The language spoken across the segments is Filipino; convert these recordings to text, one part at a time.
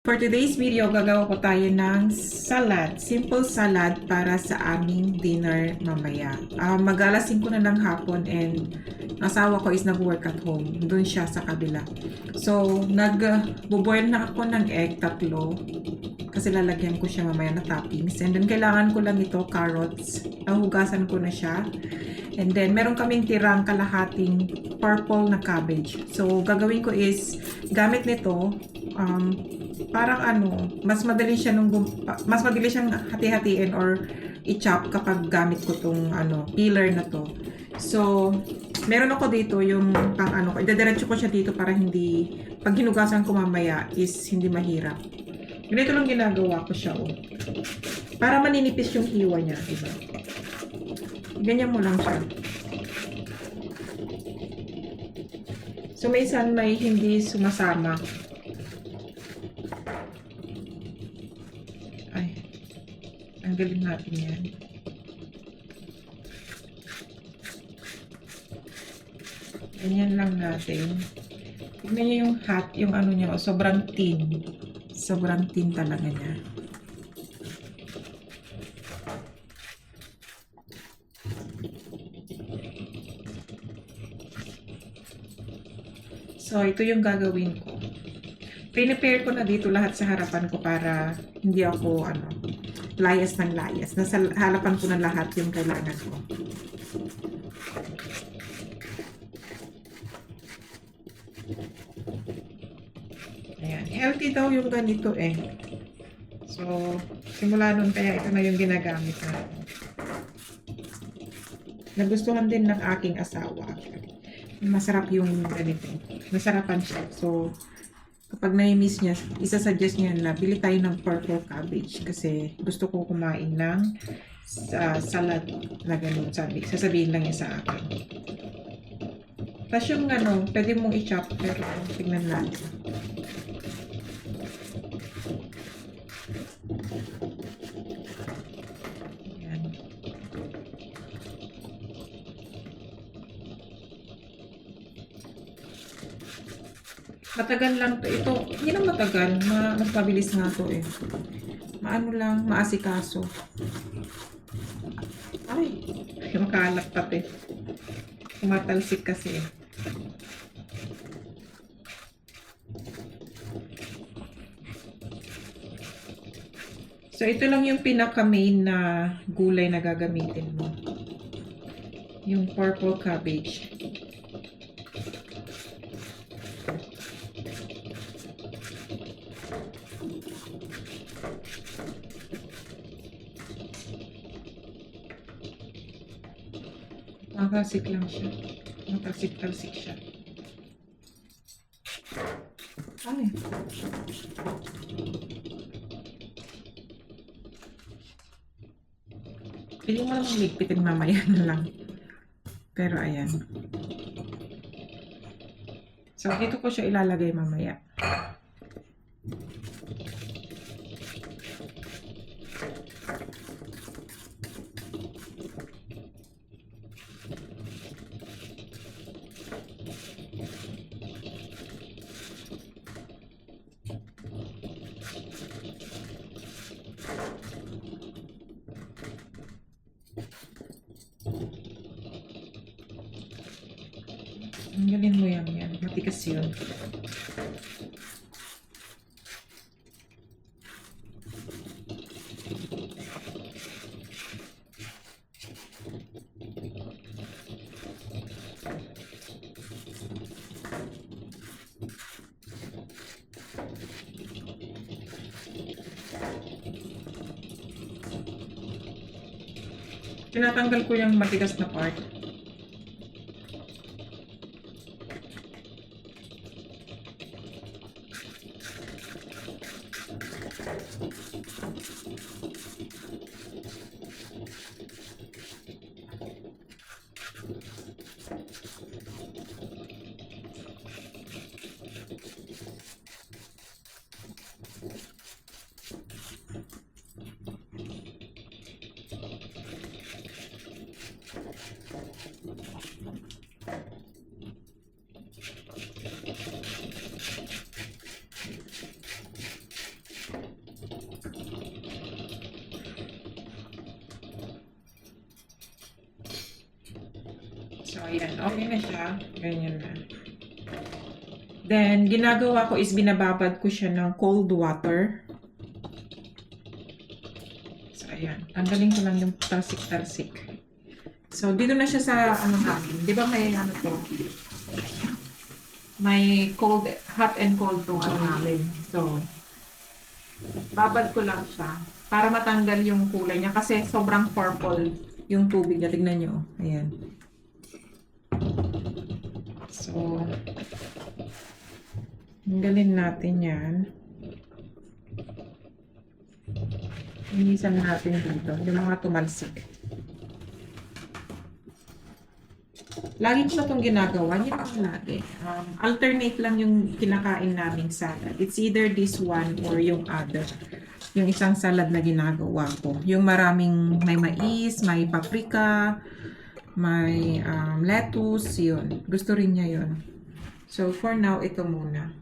For today's video, gagawa ko tayo ng salad. Simple salad para sa aming dinner mamaya. Uh, mag-alas 5 na ng hapon and asawa ko is nag-work at home. Doon siya sa kabila. So, nag-boil na ako ng egg, tatlo. Kasi lalagyan ko siya mamaya na toppings. And then, kailangan ko lang ito, carrots. Nahugasan ko na siya. And then, meron kaming tirang kalahating purple na cabbage. So, gagawin ko is, gamit nito, um, parang ano, mas madali siya nung mas madali siyang hati-hatiin or i-chop kapag gamit ko tong ano, peeler na to. So, meron ako dito yung pang ano, idadiretso ko siya dito para hindi pag hinugasan ko mamaya is hindi mahirap. Ganito lang ginagawa ko siya oh. Para maninipis yung hiwa niya, di ba? Ganyan mo lang siya. So, may isang may hindi sumasama. Ay, ang galing natin yan. Ganyan lang natin. Tignan niyo yung hot, yung ano niya, sobrang thin. Sobrang thin talaga niya. So, ito yung gagawin ko. Prepare ko na dito lahat sa harapan ko para hindi ako, ano, layas ng layas. Nasa harapan ko na lahat yung kailangan ko. Ayan. Healthy daw yung ganito eh. So, simula nun kaya ito na yung ginagamit natin. Nagustuhan din ng aking asawa. Masarap yung ganito. Masarapan siya. So, kapag na-miss niya, isa-suggest niya na bili tayo ng purple cabbage kasi gusto ko kumain ng sa salad na ganun. Sabi, sasabihin lang niya sa akin. Tapos yung ano, pwede mong i-chop pero tignan natin. Yan. Matagal lang to. Ito, hindi na matagal. Ma mas mabilis nga to eh. Maano lang, maasikaso. Ay, makalat pati. Tumatalsik kasi eh. So, ito lang yung pinaka-main na gulay na gagamitin mo. Yung purple cabbage. Matasik lang siya. Matasik-talsik siya. Ay. Pili mo lang ligpitin mamaya na lang. Pero ayan. So, dito ko siya ilalagay mamaya. Ang galing mo yan, yan. Matigas yun. Tinatanggal ko yung matigas na part. Ayan. Okay na siya. Ganyan na. Then, ginagawa ko is binababad ko siya ng cold water. So, ayan. Tanggalin ko lang yung talsik-talsik. So, dito na siya sa ano namin. Di ba may ano to? May cold, hot and cold tong ano namin. So, babad ko lang siya para matanggal yung kulay niya kasi sobrang purple yung tubig niya. Tignan nyo. Ayan. So, tanggalin natin yan. Inisan natin dito. Yung mga tumalsik. Lagi ko na itong ginagawa. Hindi pa lagi. Um, alternate lang yung kinakain naming salad. It's either this one or yung other. Yung isang salad na ginagawa ko. Yung maraming may mais, may paprika, may um, lettuce, yun. Gusto rin niya yun. So, for now, ito muna.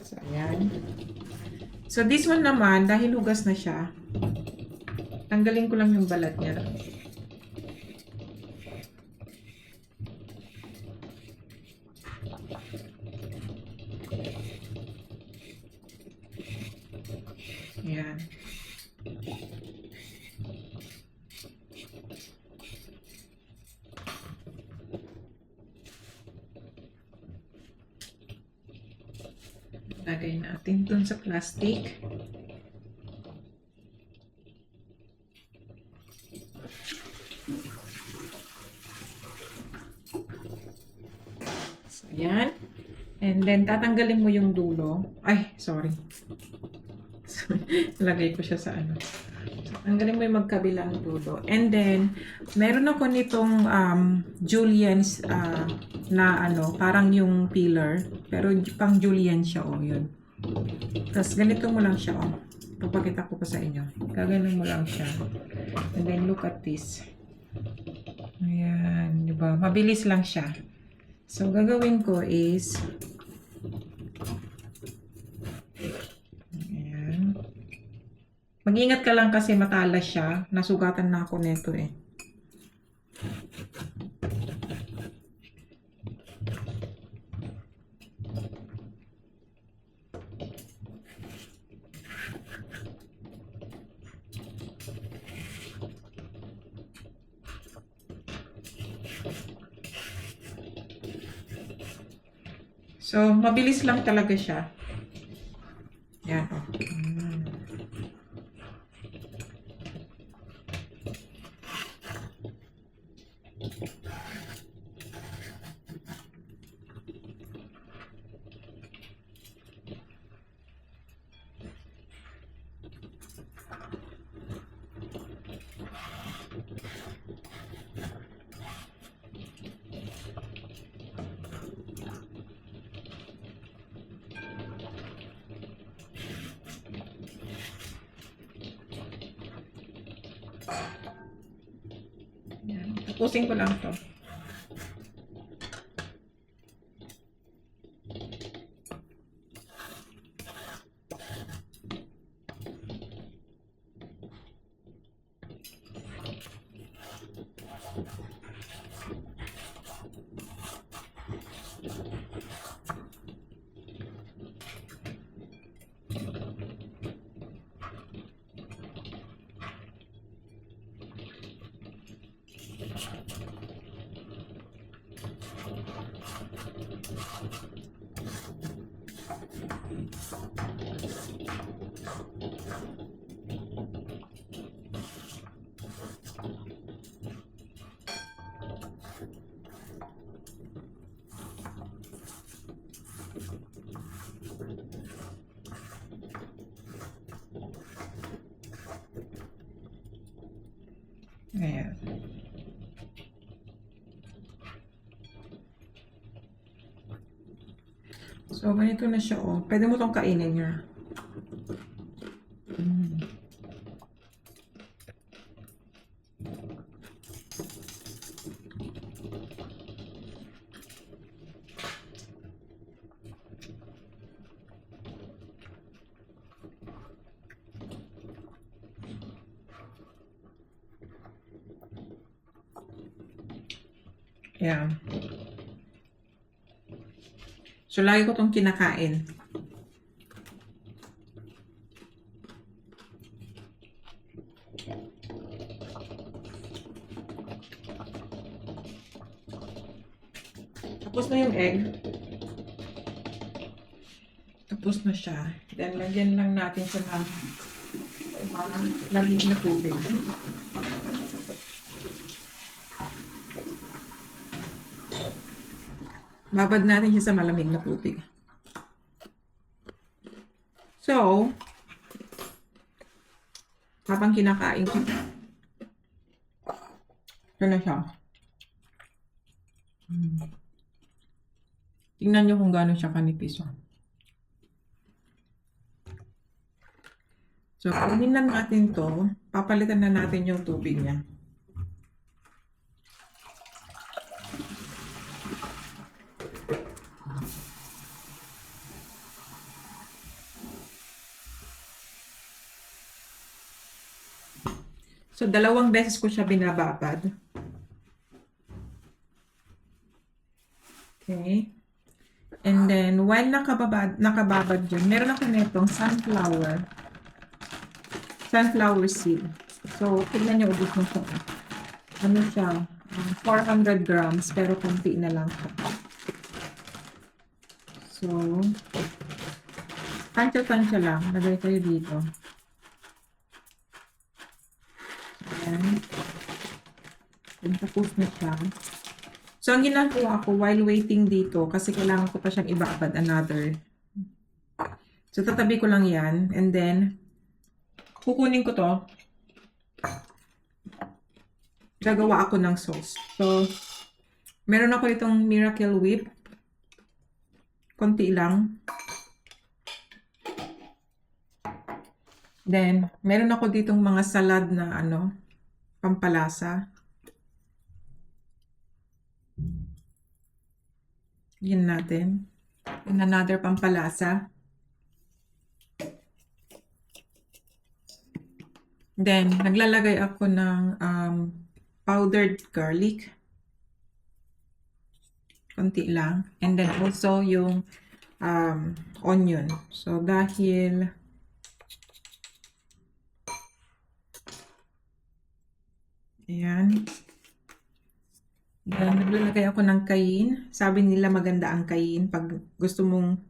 So, ayan. So, this one naman, dahil hugas na siya, tanggalin ko lang yung balat niya. Ayan. Lagay natin dun sa plastic. So, ayan. And then, tatanggalin mo yung dulo. Ay, sorry. Lagay ko siya sa ano. So, tanggalin mo yung magkabilang dulo. And then, meron ako nitong um, Julien's ah, na ano, parang yung pillar. Pero pang Julian siya, oh, yun. Tapos, ganito mo lang siya, oh. Papakita ko pa sa inyo. Gaganon mo lang siya. And then, look at this. Ayan, di ba? Mabilis lang siya. So, gagawin ko is, ayan. Mag-ingat ka lang kasi matalas siya. Nasugatan na ako nito eh. So, mabilis lang talaga siya. Yan, oh. Mm. Yan. Tapusin ko lang to. Ayan. So, ganito na siya, oh. Pwede mo tong kainin niya. Mm. Yan. So, lagi ko itong kinakain. Tapos na yung egg. Tapos na siya. Then, lagyan lang natin ng parang lamig na tubig. Babad natin siya sa malamig na tubig. So, habang kinakain ko, ito na siya. Hmm. Tingnan nyo kung gaano siya kanipis. So, kunin na natin to. Papalitan na natin yung tubig niya. So, dalawang beses ko siya binababad. Okay. And then, while nakababad, nakababad yun, meron ako netong sunflower. Sunflower seed. So, tignan niyo, ubus mo siya. Ano siya? Um, 400 grams, pero konti na lang siya. So, tansya-tansya lang. Lagay kayo dito. Ayan. Then, tapos na siya. So, ang ginagawa ko while waiting dito, kasi kailangan ko pa siyang ibabad another. So, tatabi ko lang yan. And then, kukunin ko to. Gagawa ako ng sauce. So, meron ako itong Miracle Whip. Konti lang. Then, meron ako ditong mga salad na ano, pampalasa. Yan natin. And another pampalasa. Then, naglalagay ako ng um, powdered garlic. Konti lang. And then also yung um, onion. So, dahil Ayan. Then, naglalagay ako ng kain. Sabi nila maganda ang kain pag gusto mong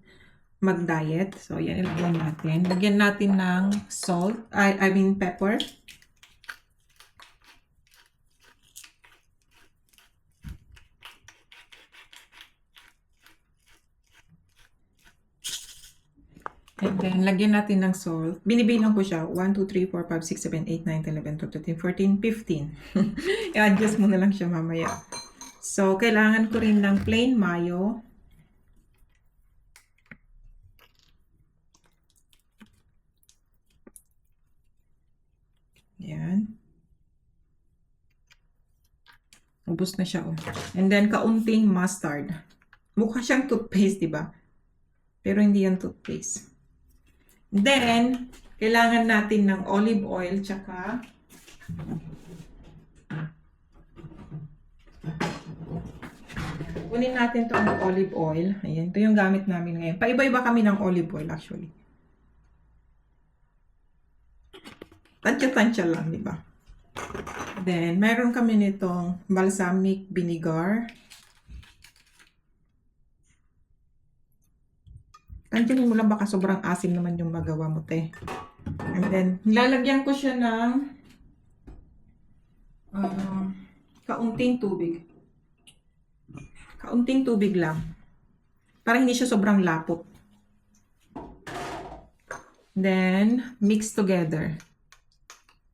mag-diet. So, yan ilagay natin. Lagyan natin ng salt. I, I mean pepper. And then, lagyan natin ng salt. Binibilang ko siya. 1, 2, 3, 4, 5, 6, 7, 8, 9, 11, 12, 13, 14, 15. I-adjust mo na lang siya mamaya. So, kailangan ko rin ng plain mayo. Yan. Ubus na siya, oh. And then, kaunting mustard. Mukha siyang toothpaste, di ba? Pero hindi yan toothpaste. Then, kailangan natin ng olive oil, tsaka kunin natin itong olive oil. Ayan, ito yung gamit namin ngayon. Paiba-iba kami ng olive oil actually. Tansya-tansya lang, di ba? Then, meron kami nitong balsamic vinegar. Tansyahin mo lang baka sobrang asim naman yung magawa mo, te. And then, nilalagyan ko siya ng ah, kaunting tubig. Kaunting tubig lang. Para hindi siya sobrang lapot. Then, mix together.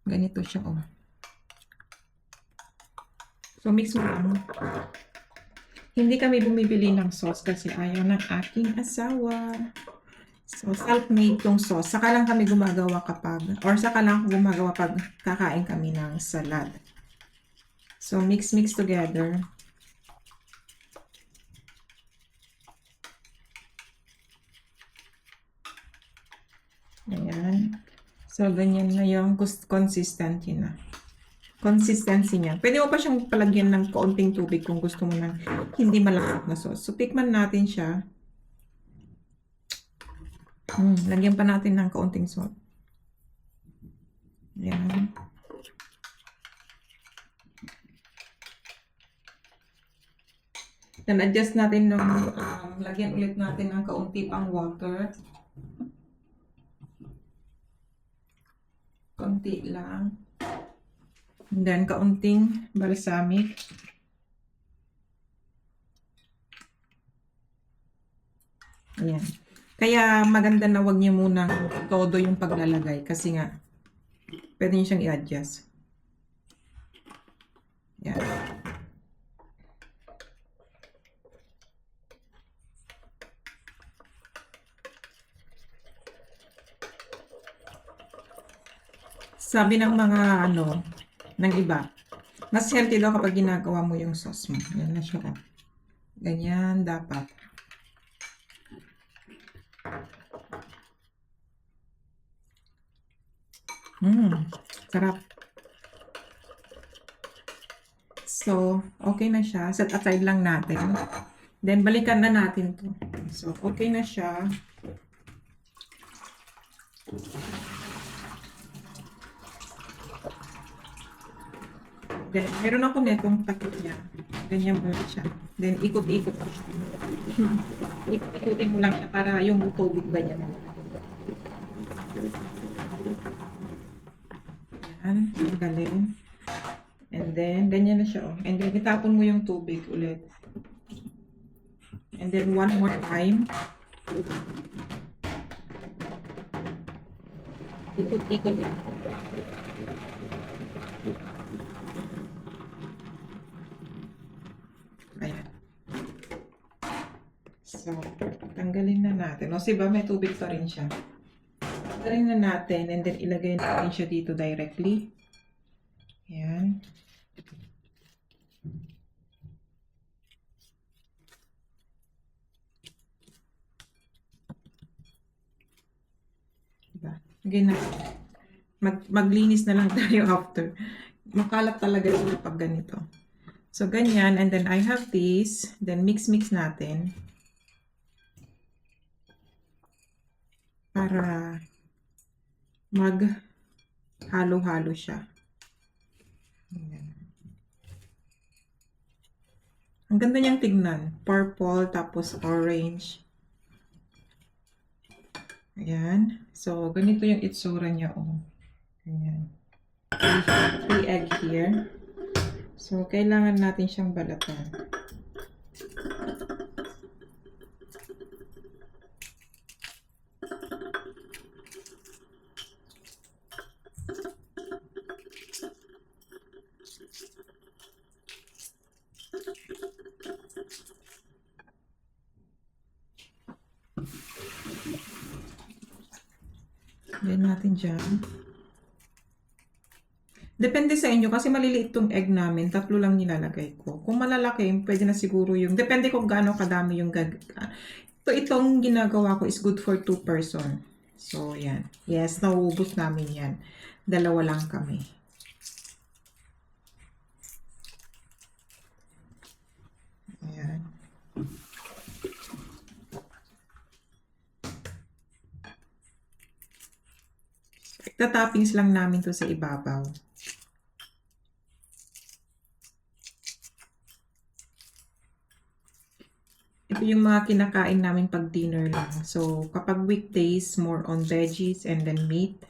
Ganito siya, oh. So, mix mo lang. Hindi kami bumibili ng sauce kasi ayaw ng aking asawa. So, self-made tong sauce. Saka lang kami gumagawa kapag, or saka lang gumagawa pag kakain kami ng salad. So, mix-mix together. Ayan. So, ganyan na yung cons- consistency na. Consistency niya. Pwede mo pa siyang palagyan ng kaunting tubig kung gusto mo ng hindi malapot na sauce. So, tikman natin siya. Hmm, lagyan pa natin ng kaunting salt. Yan. Then, adjust natin ng, um, lagyan ulit natin ng kaunti pang water. Kaunti lang. And then, kaunting balsamic. Ayan. Kaya maganda na wag niyo muna todo yung paglalagay kasi nga pwede niyo siyang i-adjust. Yan. Sabi ng mga ano, ng iba, mas healthy daw kapag ginagawa mo yung sauce mo. Yan na siya. Ganyan dapat. Mmm, sarap. So, okay na siya. Set aside lang natin. Then, balikan na natin to. So, okay na siya. Then, meron ako netong takip niya. Ganyan mo siya. Then, ikot-ikot ko siya. Ikot-ikutin mo lang siya para yung tubig ba niya. Yan, ang galing. And then, ganyan na siya. Oh. And then, itapon mo yung tubig ulit. And then, one more time. Ikot-ikot lang. Ayan. So, tanggalin na natin. O, siba, may tubig pa rin siya. Tanggalin na natin and then ilagay natin siya dito directly. Ayan. Diba? Na. Mag, maglinis na lang tayo after. Makalat talaga ito pag ganito. So, ganyan. And then, I have this. Then, mix-mix natin. Para mag halo-halo siya. Ayan. Ang ganda niyang tignan. Purple, tapos orange. Ayan. So, ganito yung itsura niya. Oh. Ganyan. Three egg here. So, kailangan natin siyang balatan. Lagyan natin dyan. Depende sa inyo kasi maliliit tong egg namin. Tatlo lang nilalagay ko. Kung malalaki, pwede na siguro yung... Depende kung gaano kadami yung gag... Ito, itong ginagawa ko is good for two person. So, yan. Yes, nauubos namin yan. Dalawa lang kami. Ayan. Tatappings lang namin to sa ibabaw. Ito yung mga kinakain namin pag dinner lang. So, kapag weekdays, more on veggies and then meat.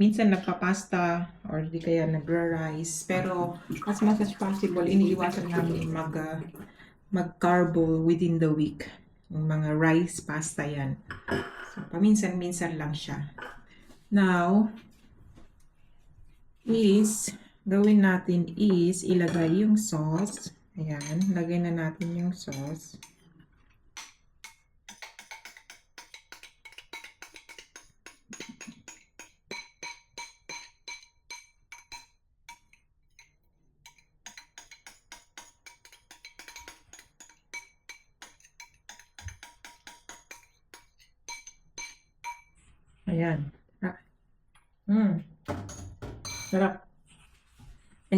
Minsan nagpa-pasta or di kaya nagra-rice. Pero, as much as possible, iniiwasan namin mag, ah, mag-carbo within the week. Yung mga rice, pasta yan. So, paminsan-minsan lang siya. Now, is, gawin natin is, ilagay yung sauce. Ayan, lagay na natin yung sauce.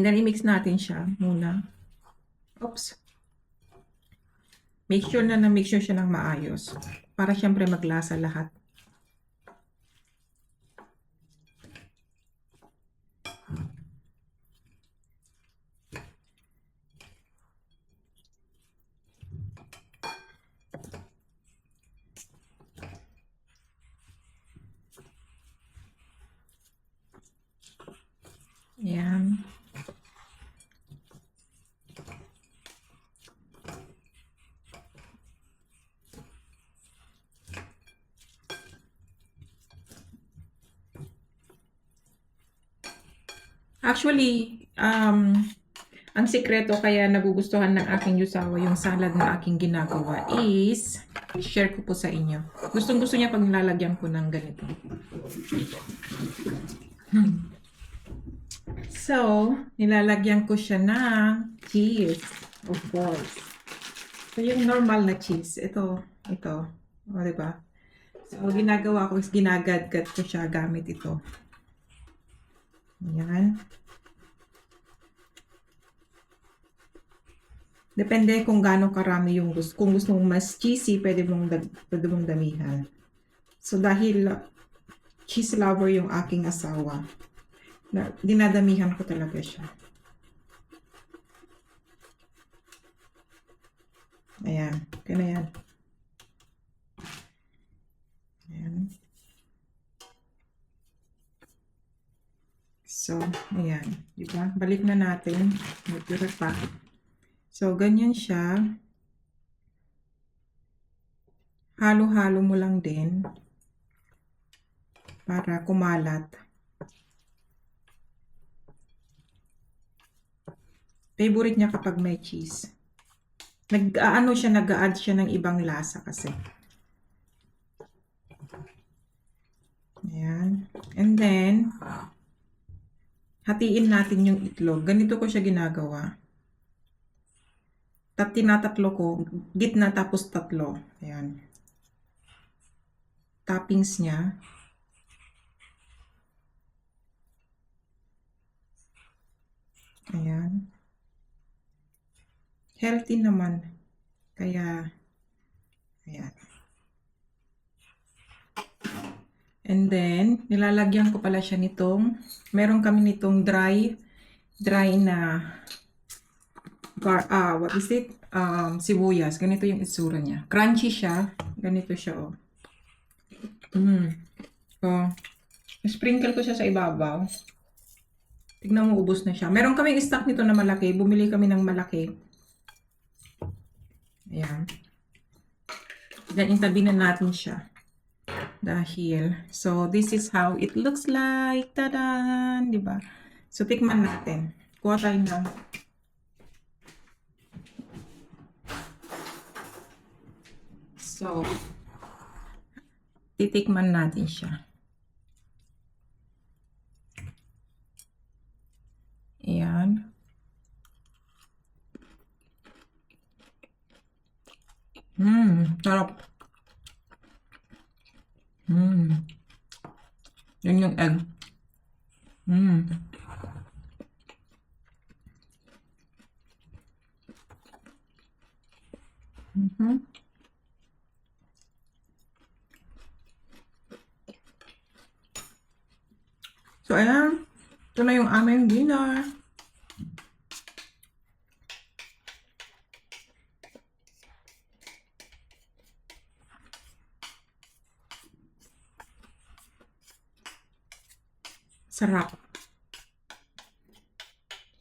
Then, i-mix natin siya muna. Oops. Make sure na na-make sure siya ng maayos. Para syempre maglasa lahat. Yan. Actually, um, ang sikreto kaya nagugustuhan ng aking yusawa yung salad na aking ginagawa is, share ko po sa inyo. Gustong gusto niya pag nilalagyan ko ng ganito. Hmm. So, nilalagyan ko siya ng cheese, of course. So, yung normal na cheese, ito, ito. O, diba? So, ginagawa ko is ginagadgat ko siya gamit ito. Ayan. Depende kung gaano karami yung gusto. Kung gusto mong mas cheesy, pwede mong, dag- pwede mong damihan. So, dahil cheese lover yung aking asawa, na, dinadamihan ko talaga siya. Ayan. Okay na yan. Ayan. So, ayan. Diba? Balik na natin. Nagtira pa. So, ganyan siya. Halo-halo mo lang din para kumalat. Favorite niya kapag may cheese. Nag-ano siya, nag-add siya ng ibang lasa kasi. Ayan. And then, hatiin natin yung itlog. Ganito ko siya ginagawa. Tat tinatatlo ko, gitna tapos tatlo. Ayan. Toppings niya. Ayan. Healthy naman. Kaya, ayan. And then, nilalagyan ko pala siya nitong, meron kami nitong dry, dry na, gar, ah, what is it? Um, sibuyas. Ganito yung itsura niya. Crunchy siya. Ganito siya, oh. Mm. So, sprinkle ko siya sa ibabaw. Tignan mo, ubos na siya. Meron kaming stock nito na malaki. Bumili kami ng malaki. Ayan. Then, intabi na natin siya. Dahil, so, this is how it looks like. Tadan! Diba? So, tikman natin. Kuha tayo ng So, titikman natin siya. Ayan. Mmm, sarap. Mmm. Yun yung egg. Mmm. Mhm. So, ayan. Ito na yung aming dinner. Sarap.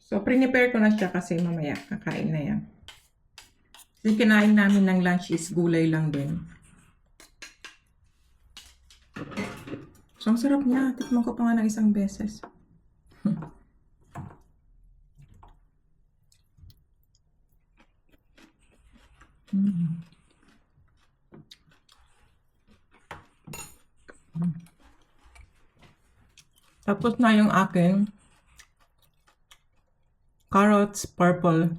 So, prepare ko na siya kasi mamaya kakain na yan. Yung kinain namin ng lunch is gulay lang din. So, ang sarap niya. Tikman ko pa nga ng isang beses. Mm. Tapos na yung akin carrots, purple,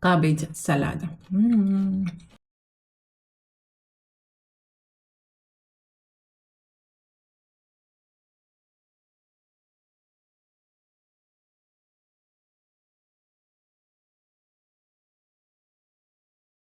cabbage salad. Mm.